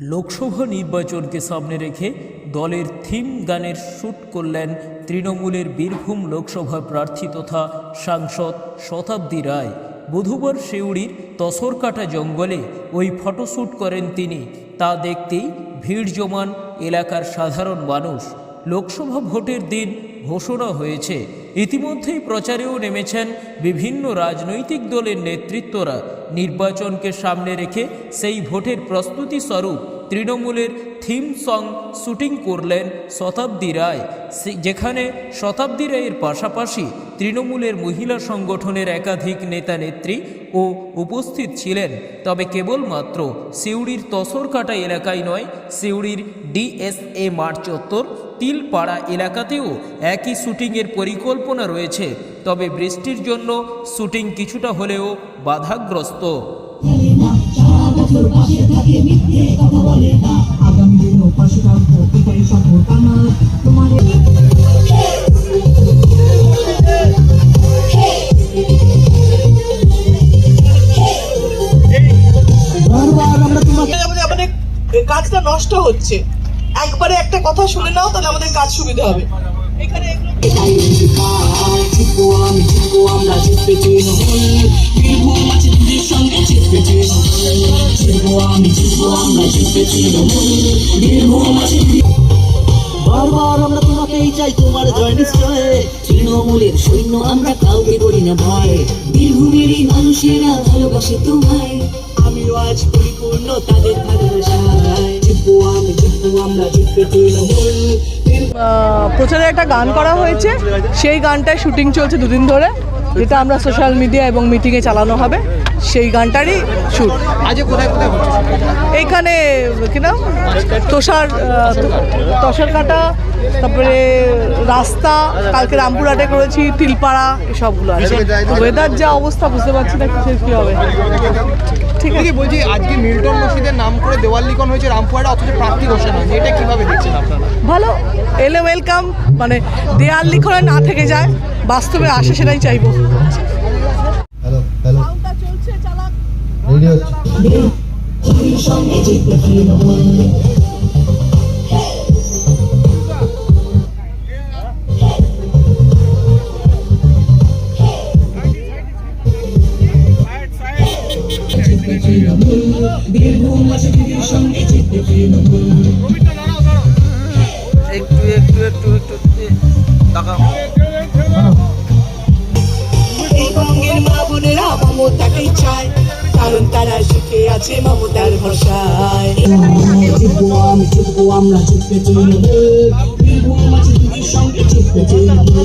লোকসভা নির্বাচনকে সামনে রেখে দলের থিম গানের শ্যুট করলেন তৃণমূলের বীরভূম লোকসভা প্রার্থী তথা সাংসদ শতাব্দী রায়। বুধবার শিউড়ির তসরকাটা জঙ্গলে ওই ফটোশ্যুট করেন তিনি। তা দেখতেই ভিড় জমান এলাকার সাধারণ মানুষ। লোকসভা ভোটের দিন ঘোষণা হয়েছে। ইতিমধ্যেই প্রচারেও নেমেছেন বিভিন্ন রাজনৈতিক দলের নেতৃত্বরা। নির্বাচনকে সামনে রেখে সেই ভোটের প্রস্তুতি স্বরূপ তৃণমূলের থিম সং শুটিং করলেন শতাব্দী রায়। যেখানে শতাব্দী রায়ের পাশাপাশি তৃণমূলের মহিলা সংগঠনের একাধিক নেতা নেত্রী ও উপস্থিত ছিলেন। তবে কেবলমাত্র সিউড়ির তসরকাটা এলাকায় নয়, সিউড়ির ডিএসএ মাঠ চত্বর তিলপাড়া এলাকাতেও একই শুটিংয়ের পরিকল্পনা রয়েছে। তবে বৃষ্টির জন্য শুটিং কিছুটা হলেও বাধাগ্রস্ত। আগামী দিনও পাশে থাকব এটাই শপথ আমার তোমার কাজটা নষ্ট হচ্ছে একবারে একটা কথা শুনে নাও তাহলে আমাদের কাজ সুবিধা হবে এখানে বারবার আমরা তোমাকেই চাই তোমার জয় তৃণমূলের সৈন্য আমরা কাউকে করি না ভয়। মানুষেরা ভালোবাসে তোমায়। আমিও আজ পরিপূর্ণ তাদের প্রচারে একটা গান করা হয়েছে। সেই গানটায় শুটিং চলছে দুদিন ধরে, যেটা আমরা সোশ্যাল মিডিয়া এবং মিটিংয়ে চালানো হবে। সেই গানটারই শুট আজকে কোথায় কোথায় এইখানে কি নাম? তোষার তষার কাটা তারপরে রাস্তা কালকে রামপুরহাটে করেছি তিলপাড়া এসবগুলো আছে। ওয়েদার যা অবস্থা বুঝতে পারছি না কিসের কী হবে। ঠিক আছে। বলছি আজকে মিল্টন রশিদের নাম করে দেওয়াল লিখন হয়েছে রামপুরহাটে অথচ প্রার্থী ঘোষণা হয়নি এটা কীভাবে দেখছেন আপনারা? ভালো এলে ওয়েলকাম মানে দেয়াল লিখনে না থেকে যায় বাস্তবে আসে সেটাই চাইব। হচ্ছে। একটু একটু একটু একটু টাকা এই বঙ্গের মা বোনেরা চায়। কারণ তারা সুখে আছে মমতার ভরসায়। জিতবো আমি জিতবো আমরা জিতবে চলবে বীরভূম সঙ্গে জিতবে চলবে